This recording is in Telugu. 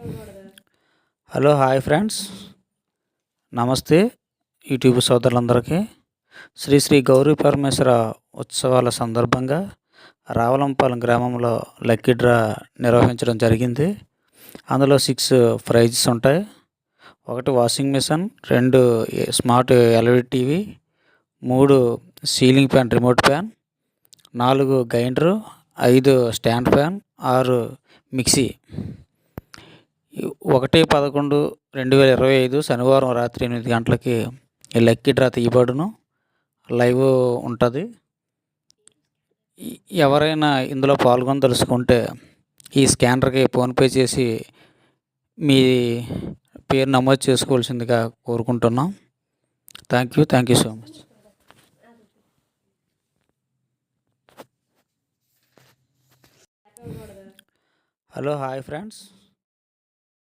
Hello hi friends. నమస్తే యూట్యూబ్ సోదరులందరికీ. శ్రీ శ్రీ గౌరీ పరమేశ్వర ఉత్సవాల సందర్భంగా రావలంపాలెం గ్రామంలో లక్కీ డ్రా నిర్వహించడం జరిగింది. అందులో సిక్స్ ప్రైజెస్ ఉంటాయి. ఒకటి వాషింగ్ మిషన్ రెండు స్మార్ట్ ఎల్ఈడి టీవీ మూడు సీలింగ్ ఫ్యాన్ రిమోట్ ఫ్యాన్ నాలుగు గ్రైండరు ఐదు స్టాండ్ ఫ్యాన్ ఆరు మిక్సీ. ఒకటి పదకొండు రెండు వేల ఇరవై ఐదు శనివారం రాత్రి ఎనిమిది గంటలకి ఈ లక్కీ డ్రా తీయబడును. లైవ్ ఉంటుంది. ఎవరైనా ఇందులో పాల్గొనదలుచుకుంటే ఈ స్కానర్కి ఫోన్పే చేసి మీ పేరు నమోదు చేసుకోవాల్సిందిగా కోరుకుంటున్నాం. Thank you thank you so much. Hello hi friends.